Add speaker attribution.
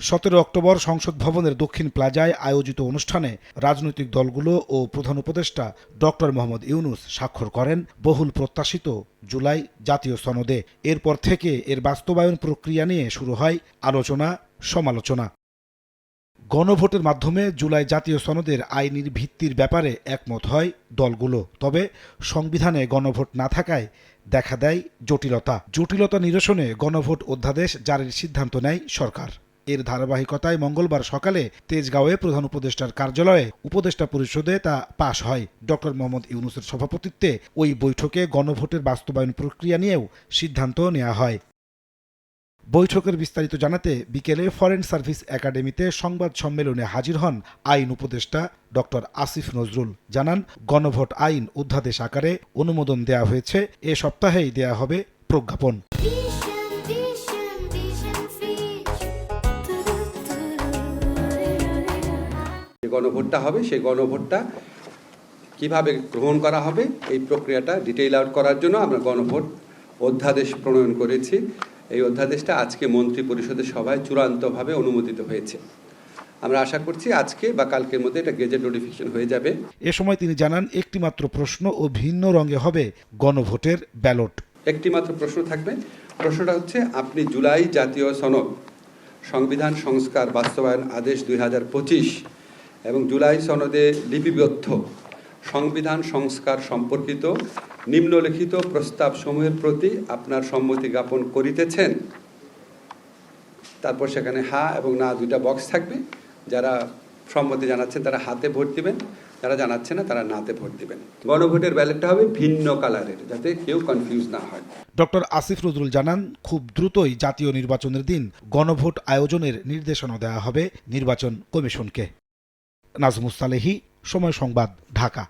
Speaker 1: সতেরো অক্টোবর সংসদ ভবনের দক্ষিণ প্লাজায় আয়োজিত অনুষ্ঠানে রাজনৈতিক দলগুলো ও প্রধান উপদেষ্টা ডক্টর মোহাম্মদ ইউনুস স্বাক্ষর করেন। বহুল প্রত্যাশিত জুলাই জাতীয় সনদে। এরপর থেকে এর বাস্তবায়ন প্রক্রিয়া নিয়ে শুরু হয় আলোচনা, সমালোচনা। গণভোটের মাধ্যমে জুলাই জাতীয় সনদের আইনির ভিত্তির ব্যাপারে একমত হয় দলগুলো। তবে সংবিধানে গণভোট না থাকায় দেখা দেয় জটিলতা। জটিলতা নিরসনে গণভোট অধ্যাদেশ জারির সিদ্ধান্ত নেয় সরকার। এর ধারাবাহিকতায় মঙ্গলবার সকালে তেজগাঁওয়ে প্রধান উপদেষ্টার কার্যালয়ে উপদেষ্টা পরিষদে তা পাশ হয়। ডক্টর মোহাম্মদ ইউনুসের সভাপতিত্বে ওই বৈঠকে গণভোটের বাস্তবায়ন প্রক্রিয়া নিয়েও সিদ্ধান্ত নেওয়া হয়। বৈঠকের বিস্তারিত জানাতে বিকেলে ফরেন সার্ভিস একাডেমিতে সংবাদ সম্মেলনে হাজির হন আইন উপদেষ্টা ডক্টর আসিফ নজরুল। জানান, গণভোট আইন অধ্যাদেশ আকারে অনুমোদন দেওয়া হয়েছে, এ সপ্তাহেই দেয়া হবে প্রজ্ঞাপন।
Speaker 2: গণভোটটা হবে সেই গণভোটটা কীভাবে গ্রহণ করা হবে এই প্রক্রিয়াটা ডিটেইল আউট করার জন্য আমরা গণভোট অধ্যাদেশ প্রণয়ন করেছি। এই অধ্যাদেশটা আজকে মন্ত্রী পরিষদের সভায় চূড়ান্তভাবে অনুমোদিত হয়েছে। আমরা আশা করছি আজকে বা কালকের মধ্যে এটা গেজেট নোটিফিকেশন হয়ে যাবে।
Speaker 1: এ সময় তিনি জানান একটিমাত্র প্রশ্ন ও ভিন্ন রঙে হবে গণভোটের ব্যালট।
Speaker 2: একটি মাত্র প্রশ্ন থাকবে। প্রশ্নটা হচ্ছে আপনি জুলাই জাতীয় সনদ সংবিধান সংস্কার বাস্তবায়ন আদেশ দুই হাজার পঁচিশ এবং জুলাই সনদে লিপিবদ্ধ সংবিধান সংস্কার সম্পর্কিত নিম্নলিখিত প্রস্তাব সমূহের প্রতি আপনার সম্মতি জ্ঞাপন করিতেছেন। তারপর সেখানে হা এবং না দুইটা বক্স থাকবে। যারা সম্মতি জানাচ্ছেন তারা হাতে ভোট দিবেন, যারা জানাচ্ছে না তারা নাতে ভোট দিবেন। গণভোটের ব্যালেটটা হবে ভিন্ন কালারের, যাতে কেউ কনফিউজ না হয়।
Speaker 1: ডক্টর আসিফ নজরুল জানান, খুব দ্রুতই জাতীয় নির্বাচনের দিন গণভোট আয়োজনের নির্দেশনা দেওয়া হবে নির্বাচন কমিশনকে। নাজমুস সালেহি সময় সংবাদ ঢাকা।